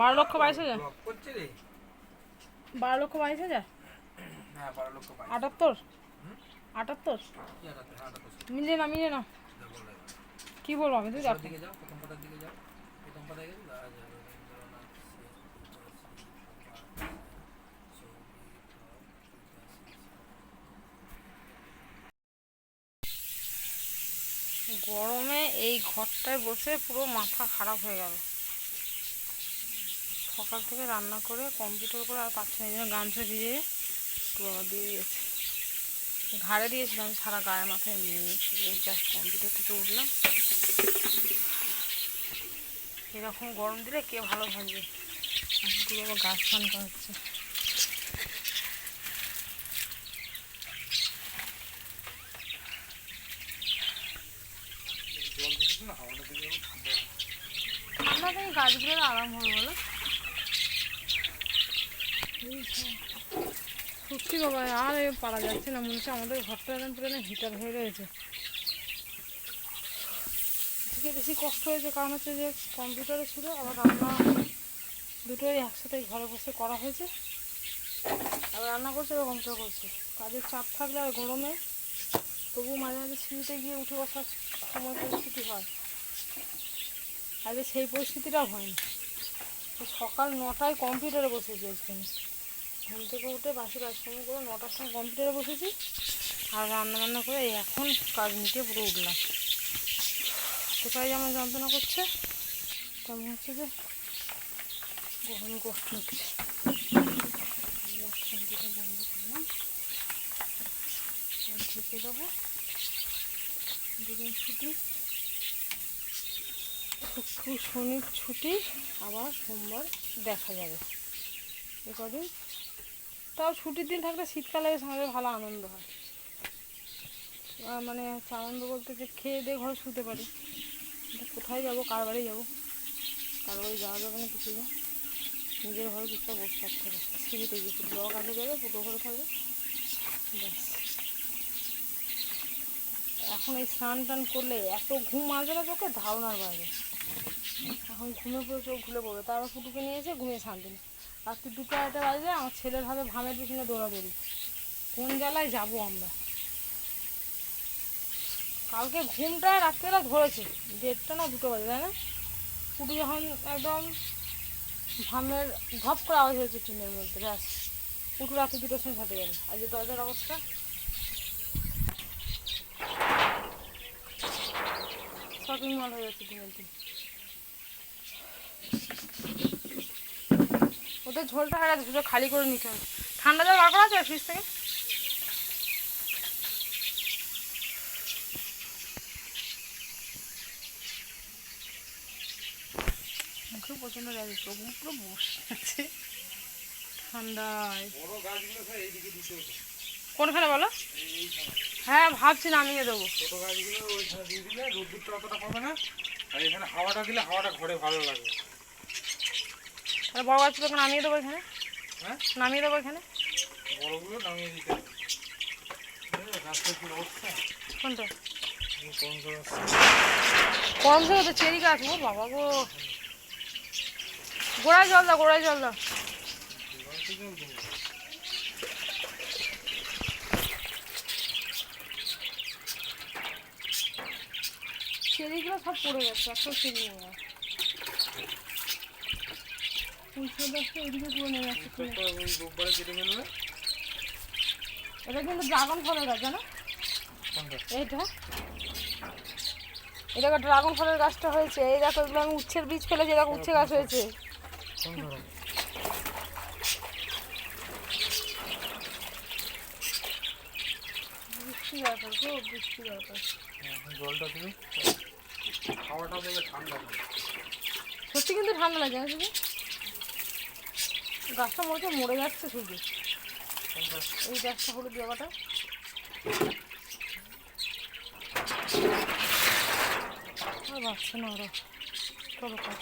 বারো লক্ষ বাইশ হাজার বারো লক্ষ বাইশ হাজার হ্যাঁ আটাত্তর আটাত্তর হ্যাঁ মিলিয়ে না মিলিয়ে না কি বলব আমি তুই দেখো গরমে এই ঘরটায় বসে পুরো মাথা খারাপ হয়ে গেল সকাল থেকে রান্না করে কম্পিউটার করে আর পাচ্ছি না এই জন্য গামছা ভিজে একটু বাবা দিয়ে দিয়েছে। ঘাড়ে দিয়েছিলাম সারা গায়ে মাথায় নিয়ে নিয়েছি জাস্ট কম্পিউটার থেকে উঠলাম। এরকম গরম দিলে কে ভালো থাকবে একটু বাবা গাছ ফান হচ্ছে ঠান্ডা থেকে গাছগুলোর আরাম হবে বলো। সত্যি বাবা, আর পারা যাচ্ছে না, মনে হচ্ছে আমাদের ঘরটা একদম পুরো হিটার হয়ে রয়েছে। থেকে বেশি কষ্ট হয়েছে, কারণ হচ্ছে যে কম্পিউটারে ছিল, আবার রান্না দুটোই একসাথে ঘরে বসে করা হয়েছে। আবার রান্না করছে, আবার কম্পিউটার করছে কাজের চাপ থাকলে আর গরমে তবু মাঝে মাঝে সিঁড়িতে গিয়ে উঠে বসার সময় পরিস্থিতি হয়। আগে সেই পরিস্থিতিটাও হয়নি সকাল নটায় কম্পিউটারে বসেছি আজকে ঘুম থেকে উঠে বাসি কাজকর্ম করে নটার সময় কম্পিউটারে বসেছি আর রান্না বান্না করে এখন কাজ মিটিয়ে পুরো উঠলাম। কোথায় যেমন যন্ত্রণা করছে, তেমন হচ্ছে যে গরম কষ্ট হচ্ছে বন্ধ করলাম। ঢেকে দেবো। দুদিন ছুটি। শুক্র শনির ছুটি, আবার সোমবার দেখা যাবে। এ কদিন তাও ছুটির দিন থাকলে শীতকালে বেশ আমাদের ভালো আনন্দ হয়। মানে হচ্ছে আনন্দ বলতে যে খেয়ে দিয়ে ঘরে শুতে পারি। কোথায় যাব, কার বাড়ি যাব? কার বাড়ি যাওয়া যাবে না কিছু না। নিজের ঘরে কিছুটা বসে থাকতে হবে। সিঁড়িতে গিয়ে পুরো বড় কাজে যাবে পুটো ঘরে থাকবে। ব্যাস। এখন এই স্নান টান করলে এত ঘুম আসবে না চোখে, ধারণার বাইরে। এখন ঘুমে পুরো চোখ খুলে পড়বে। তারপর ফুটুকে নিয়েছে ঘুমিয়ে শান্তি নেই রাত্রি দুটো আড়াইটা বাজলে আমার ছেলের ভাবে ভামের পিছনে দৌড়াদৌড়ি। কোন জ্বালায় যাব আমরা? কালকে ঘুমটা রাত্রেবেলা ধরেছে, দেড়টা না দুটো বাজে, তাই না? ফুটু যখন একদম ভামের ধপ করে আওয়াজ হয়েছে টিনের মধ্যে, ব্যাস। ফুটু রাত্রি দুটোর সময় সাথে গেল। আজকে দরজার অবস্থা? শপিং মল হয়ে যাচ্ছে দিনের দিন। ওদের ঝোলটা হারা ঝোলটা খালি করে নিতে হবে। ঠান্ডা জল বার করা আছে ফ্রিজ থেকে? মুখে প্রচণ্ড লাগে মুখ পুরো বসে আছে। ঠান্ডায়। কোনখানে বলো? হ্যাঁ ভাবছি নামিয়ে দেবো। ছোট গাছগুলো ওইখানে দিয়ে দিলে রোদ্দুরটা অতটা না আর এখানে হাওয়াটা দিলে হাওয়াটা ঘরে ভালো লাগবে আর বড় গাছগুলোকে নামিয়ে দেবো এখানে? হ্যাঁ? নামিয়ে দেবো এখানে? বড়গুলো নামিয়ে দিতে। কোনটা? করে তো চেরি গাছ। ও বাবা গো। গোড়ায় জল দাও গোড়ায় জল দাও। চেরিগুলো সব পড়ে যাচ্ছে একটা চেরি দেখো এটা কিন্তু ড্রাগন ফলের গাছ, জানো? এইটা। এই দেখো ড্রাগন ফলের গাছটা হয়েছে। এই দেখো আমি উচ্ছের বীজ ফেলেছি এরকম উচ্ছে গাছ হয়েছে। ঠান্ডা সত্যি কিন্তু ঠান্ডা লাগে শুধু গাছটা মনে হচ্ছে মরে যাচ্ছে শুধু। এই গাছটা হলুদ জায়গাটা আর বাচ্চা না ওরা। চলো কাজ